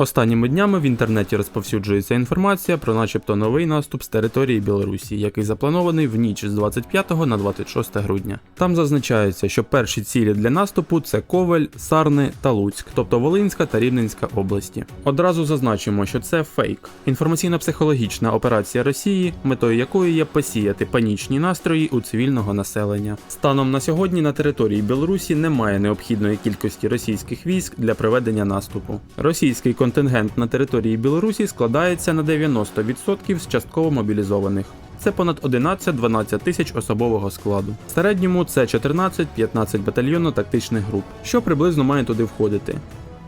Останніми днями в інтернеті розповсюджується інформація про начебто новий наступ з території Білорусі, який запланований в ніч з 25 на 26 грудня. Там зазначається, що перші цілі для наступу це Ковель, Сарни та Луцьк, тобто Волинська та Рівненська області. Одразу зазначимо, що це фейк, інформаційно-психологічна операція Росії, метою якої є посіяти панічні настрої у цивільного населення. Станом на сьогодні на території Білорусі немає необхідної кількості російських військ для проведення наступу. Російський контингент на території Білорусі складається на 90% з частково мобілізованих. Це понад 11-12 тисяч особового складу. В середньому це 14-15 батальйонно-тактичних груп, що приблизно має туди входити.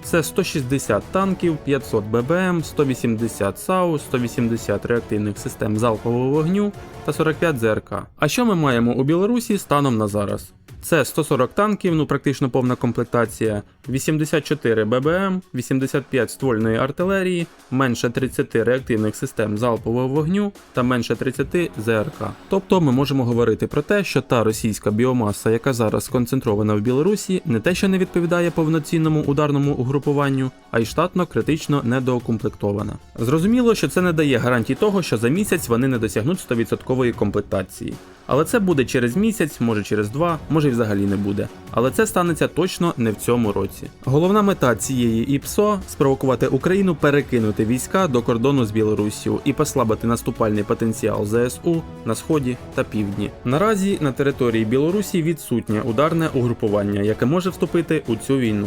Це 160 танків, 500 ББМ, 180 САУ, 180 реактивних систем залпового вогню та 45 ЗРК. А що ми маємо у Білорусі станом на зараз? Це 140 танків, ну практично повна комплектація, 84 ББМ, 85 ствольної артилерії, менше 30 реактивних систем залпового вогню та менше 30 ЗРК. Тобто ми можемо говорити про те, що та російська біомаса, яка зараз сконцентрована в Білорусі, не те, що не відповідає повноцінному ударному угрупуванню, а й штатно критично недоукомплектована. Зрозуміло, що це не дає гарантій того, що за місяць вони не досягнуть 100% комплектації. Але це буде через місяць, може через два, може й взагалі не буде. Але це станеться точно не в цьому році. Головна мета цієї ІПСО спровокувати Україну перекинути війська до кордону з Білоруссю і послабити наступальний потенціал ЗСУ на сході та півдні. Наразі на території Білорусі відсутнє ударне угрупування, яке може вступити у цю війну.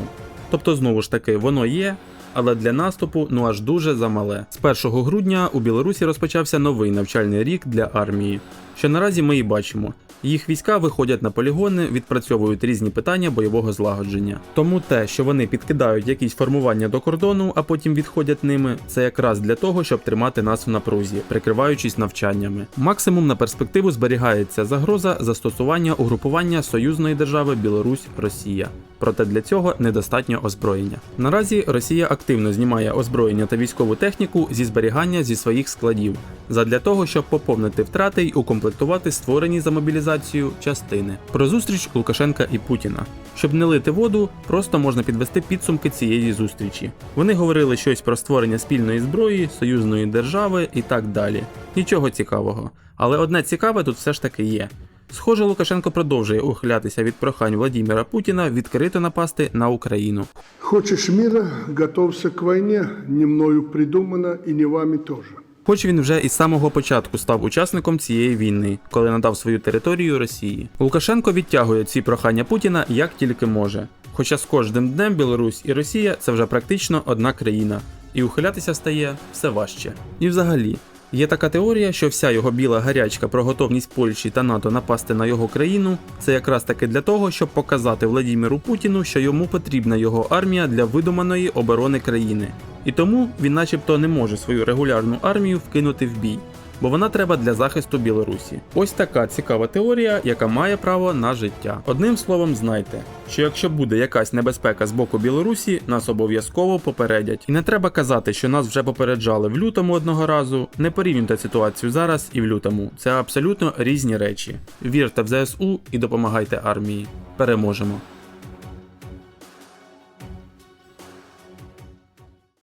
Тобто, знову ж таки, воно є, але для наступу ну аж дуже замале. З 1 грудня у Білорусі розпочався новий навчальний рік для армії, що наразі ми і бачимо. Їх війська виходять на полігони, відпрацьовують різні питання бойового злагодження. Тому те, що вони підкидають якісь формування до кордону, а потім відходять ними, це якраз для того, щоб тримати нас в напрузі, прикриваючись навчаннями. Максимум на перспективу зберігається загроза застосування угрупування союзної держави Білорусь Росія. Проте для цього недостатньо озброєння. Наразі Росія активно знімає озброєння та військову техніку зі зберігання зі своїх складів, задля того, щоб поповнити втрати й укомплектувати створені за мобілізацію частини. Про зустріч Лукашенка і Путіна. Щоб не лити воду, просто можна підвести підсумки цієї зустрічі. Вони говорили щось про створення спільної зброї, союзної держави і так далі. Нічого цікавого. Але одне цікаве тут все ж таки є. Схоже, Лукашенко продовжує ухилятися від прохань Владіміра Путіна відкрито напасти на Україну. Хочешь мира, готовься к войне, не мною придумано и не вами тоже. Хоч він вже із самого початку став учасником цієї війни, коли надав свою територію Росії. Лукашенко відтягує ці прохання Путіна як тільки може. Хоча з кожним днем Білорусь і Росія це вже практично одна країна, і ухилятися стає все важче. І взагалі. Є така теорія, що вся його біла гарячка про готовність Польщі та НАТО напасти на його країну це якраз таки для того, щоб показати Владіміру Путіну, що йому потрібна його армія для видуманої оборони країни. І тому він, начебто, не може свою регулярну армію вкинути в бій, бо вона треба для захисту Білорусі. Ось така цікава теорія, яка має право на життя. Одним словом, знайте, що якщо буде якась небезпека з боку Білорусі, нас обов'язково попередять. І не треба казати, що нас вже попереджали в лютому одного разу. Не порівнюйте ситуацію зараз і в лютому. Це абсолютно різні речі. Вірте в ЗСУ і допомагайте армії. Переможемо.